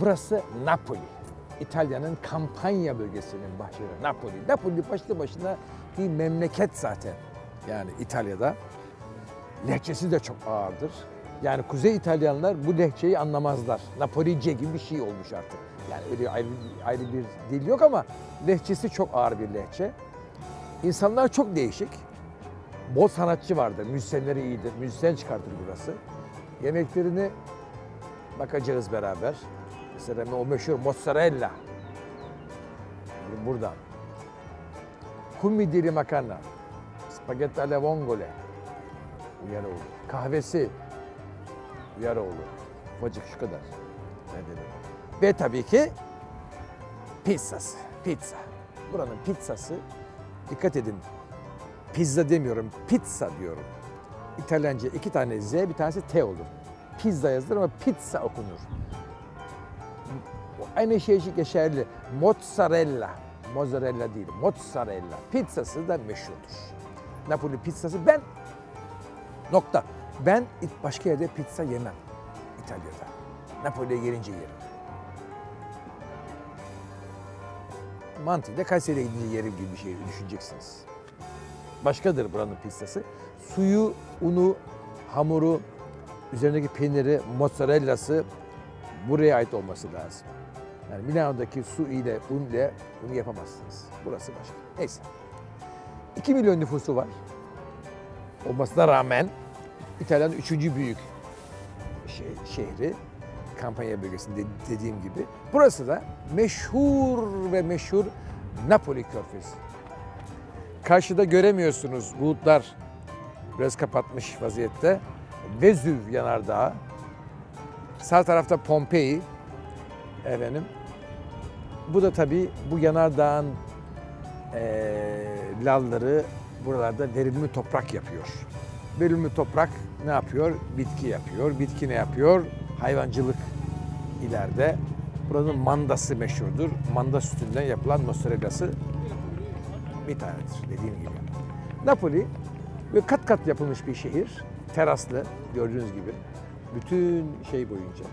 Burası Napoli. İtalya'nın kampanya bölgesinin başları Napoli. Napoli başlı başına bir memleket zaten. Yani İtalya'da. Lehçesi de çok ağırdır. Yani Kuzey İtalyanlar bu lehçeyi anlamazlar. Napolice gibi bir şey olmuş artık. Yani öyle ayrı, ayrı bir dil yok ama lehçesi çok ağır bir lehçe. İnsanlar çok değişik. Bol sanatçı vardır. Müzisyenleri iyidir. Müzisyen çıkartır burası. Yemeklerini bakacağız beraber. Mesela o meşhur mozzarella. Buradan. Kummi makarna. Spagetti alle vongole. Uyaroğlu. Kahvesi. Uyaroğlu. Ufacık şu kadar. Ve tabii ki pizzası. Pizza. Buranın pizzası. Dikkat edin. Pizza demiyorum. Pizza diyorum. İtalyanca iki tane Z, bir tanesi T olur. Pizza yazılır ama pizza okunur. Aynı şey geçerli. Mozzarella. Mozzarella değil, mozzarella. Pizzası da meşhurdur. Napoli pizzası ben nokta. Ben başka yerde pizza yemem İtalya'da. Napoli'ye gelince yerim. Mantıyla Kayseri'ye gidince yerim gibi bir şey düşüneceksiniz. Başkadır buranın pizzası. Suyu, unu, hamuru, üzerindeki peyniri, mozzarellası buraya ait olması lazım. Yani Milano'daki su ile, un ile bunu yapamazsınız. Burası başka. Neyse. 2 milyon nüfusu var. Olmasına rağmen İtalya'nın üçüncü büyük şey, şehri. Kampanya bölgesinde dediğim gibi. Burası da meşhur ve meşhur Napoli Körfezi. Karşıda göremiyorsunuz bulutlar biraz kapatmış vaziyette. Vezüv yanardağı. Sağ tarafta Pompei. Efendim. Bu da tabii bu yanardağın eee lalları buralarda verimli toprak yapıyor. Verimli toprak ne yapıyor? Bitki yapıyor. Bitki ne yapıyor? Hayvancılık ileride. Buranın mandası meşhurdur. Manda sütünden yapılan mozzarellası bir tanedir dediğim gibi. Napoli ve kat kat yapılmış bir şehir. Teraslı gördüğünüz gibi. Bütün şey boyunca.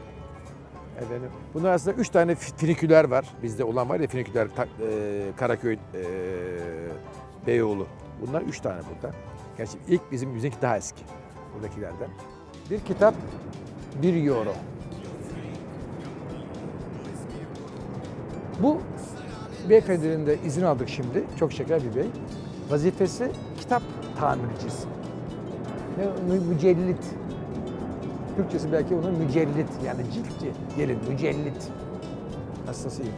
Efendim, bunlar aslında üç tane fi- finiküler var. Bizde olan var ya finiküler Ta- e, Karaköy, e, Beyoğlu. Bunlar üç tane burada. Gerçi ilk bizim bizimki daha eski buradakilerden. Bir kitap 1 euro. Bu beyefendinin de izin aldık şimdi. Çok şeker bir bey. Vazifesi kitap tamircisi. Mücellit. Türkçesi belki onun mücellit yani ciltçi. Gelin mücellit. Hastasıyım.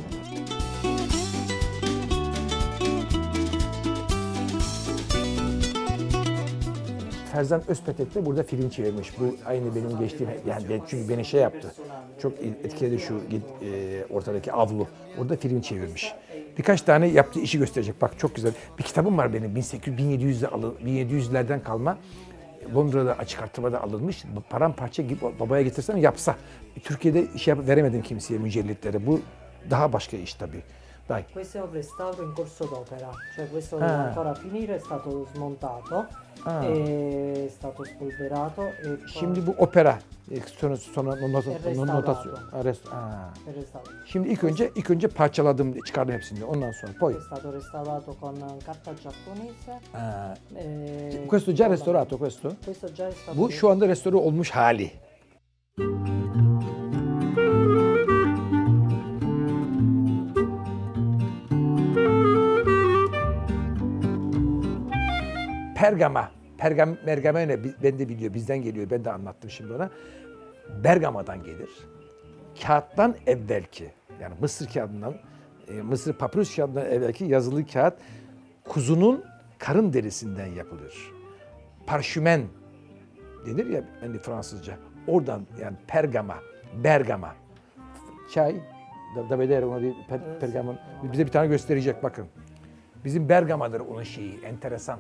Ferzan Özpetek de burada film çevirmiş. Bu aynı benim geçtiğim yani çünkü beni şey yaptı. Çok etkiledi şu e, ortadaki avlu. Orada film çevirmiş. Birkaç tane yaptığı işi gösterecek. Bak çok güzel. Bir kitabım var benim 1800 1700'de alın 1700'lerden kalma. Londra'da açık artırmada alınmış. Paramparça babaya getirsem yapsa. Türkiye'de şey yap- veremedim kimseye mücellitlere. Bu daha başka iş tabii. Daha Questo è un restauro in corso d'opera, cioè questo Ah. deve ancora finire, è stato smontato, Ah. è stato spolverato e Şimdi bu opera e, sonra sonra not, Restaurato. notasyon. Ha, rest- restaurato. Şimdi ilk önce ilk önce parçaladım, çıkardım hepsini. Ondan sonra poi. È stato restaurato con carta giapponese. Ha. e Questo già restorato questo? Questo già è stato Bu şu anda restore olmuş hali. Pergama. Pergam, Pergamene ben de biliyor, bizden geliyor. Ben de anlattım şimdi ona. Bergama'dan gelir. Kağıttan evvelki, yani Mısır kağıdından, e, Mısır papyrus kağıdından evvelki yazılı kağıt kuzunun karın derisinden yapılır. Parşümen denir ya hani Fransızca. Oradan yani Pergama, Bergama. Çay, da, da bedel onu bir per, Pergamon. Bize bir tane gösterecek bakın. Bizim Bergama'dır onun şeyi, enteresan.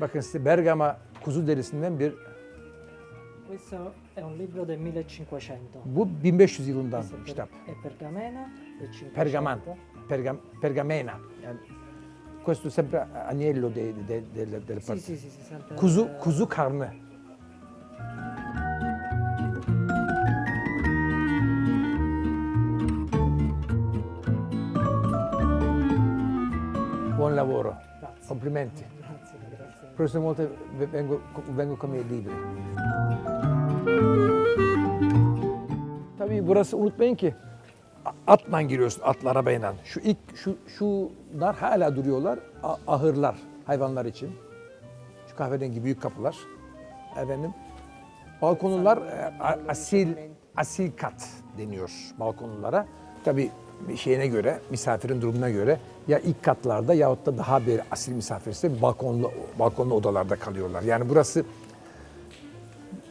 Bakın size Bergama kuzu derisinden bir Questo è un libro del 1500. Bu 1500 yılından Questo kitap. E pergamena del 500. Pergaman. Pergam, pergamena. Yani questo sempre agnello de, de, de, de, del sì, sì, sì, sì, sempre kuzu kuzu karnı. Buon lavoro. Grazie. Complimenti. Prossime volte vengo, vengo con i libri. Tabii burası unutmayın ki atla giriyorsun, atla arabayla. Şu ilk şu şunlar hala duruyorlar. Ahırlar hayvanlar için. Şu kahverengi büyük kapılar. Efendim. Balkonlular e, asil asil kat deniyor balkonlulara. Tabii şeyine göre, misafirin durumuna göre ya ilk katlarda yahut da daha bir asil misafirse balkonlu balkonlu odalarda kalıyorlar. Yani burası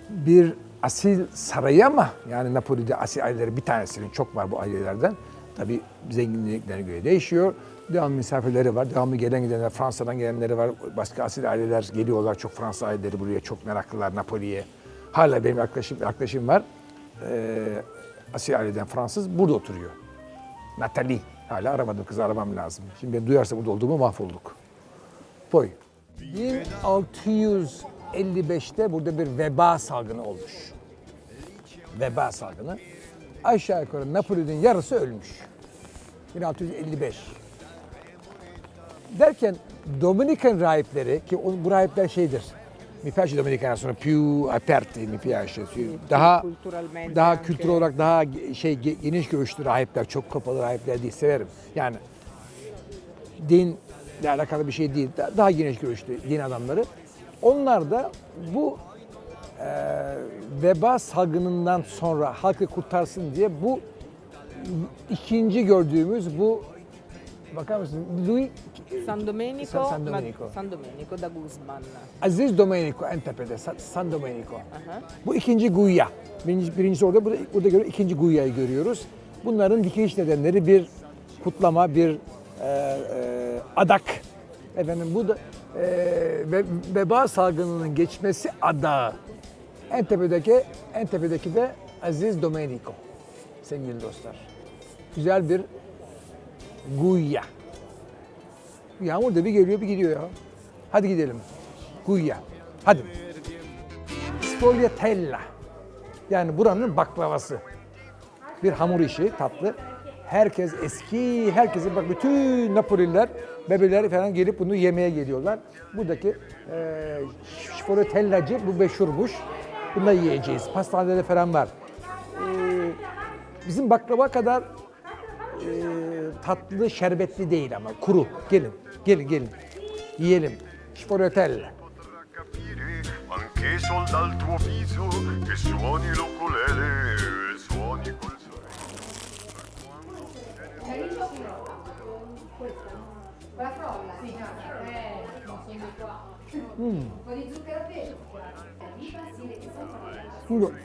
bir asil sarayı ama yani Napoli'de asil aileleri bir tanesinin çok var bu ailelerden. Tabii zenginliklerine göre değişiyor. Devamlı misafirleri var. Devamlı gelen gidenler, Fransa'dan gelenleri var. Başka asil aileler geliyorlar. Çok Fransız aileleri buraya. Çok meraklılar Napoli'ye. Hala benim arkadaşım, arkadaşım var. Ee, asil aileden Fransız. Burada oturuyor. Nathalie. Hala aramadım. Kızı aramam lazım. Şimdi ben duyarsa burada olduğumu mahvolduk. Poi. 1655'te burada bir veba salgını olmuş. Veba salgını. Aşağı yukarı Napoli'nin yarısı ölmüş. 1655. Derken Dominikan rahipleri ki bu rahipler şeydir. Mi piace Dominicana sono più aperti, mi piace. Daha daha kültürel olarak daha şey ge- geniş görüşlü rahipler, çok kapalı rahipler değil severim. Yani dinle alakalı bir şey değil. da- Daha geniş görüşlü din adamları. Onlar da bu e, veba salgınından sonra halkı kurtarsın diye bu ikinci gördüğümüz bu bakar mısın? Louis San Domenico, San- Domenico. San Domenico da Guzman. Aziz Domenico en tepede Sa- San Domenico. Aha. Bu ikinci Guya. Birinci, birincisi orada, burada, burada göre ikinci Guya'yı görüyoruz. Bunların dikiliş nedenleri bir kutlama, bir e, e, adak. Efendim bu da e, ve, veba salgınının geçmesi adağı. En tepedeki, en tepedeki de Aziz Domenico. Sevgili dostlar. Güzel bir Guya. Yağmur da bir geliyor bir gidiyor ya. Hadi gidelim. Guya. Hadi. Sfogliatella. Yani buranın baklavası. Bir hamur işi, tatlı. Herkes eski, herkesi bak bütün Napoliler, bebeler falan gelip bunu yemeye geliyorlar. Buradaki e, sfogliatellacı bu meşhurmuş. Bunu da yiyeceğiz. Pastanede falan var. E, bizim baklava kadar e, tatlı, şerbetli değil ama kuru. Gelin, gelin, gelin. Yiyelim. Capire anche sol dal tuo viso che suoni l'ukulele suoni col sorriso. La frolla? Sì, eh, non sono qua. Un po' di zucchero a pesce. Arriva, si vede sempre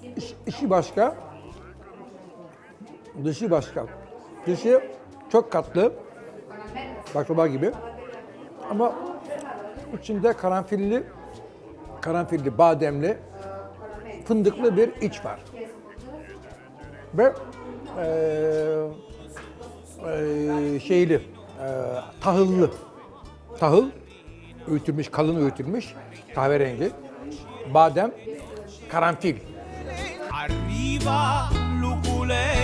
Şimdi iş- işi başka, dışı başka. Dışı çok katlı, baklava gibi. Ama içinde karanfilli, karanfilli, bademli, fındıklı bir iç var. Ve eee eee, şeyli, eee, tahıllı. Tahıl, öğütülmüş, kalın öğütülmüş, kahverengi. Badem, karanfil. Arriva l'ukulele,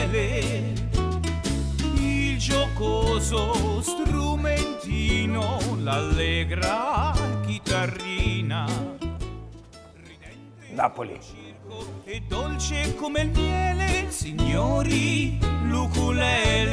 giocoso strumentino, l'allegra chitarrina, Napoli. e dolce come il miele, signori,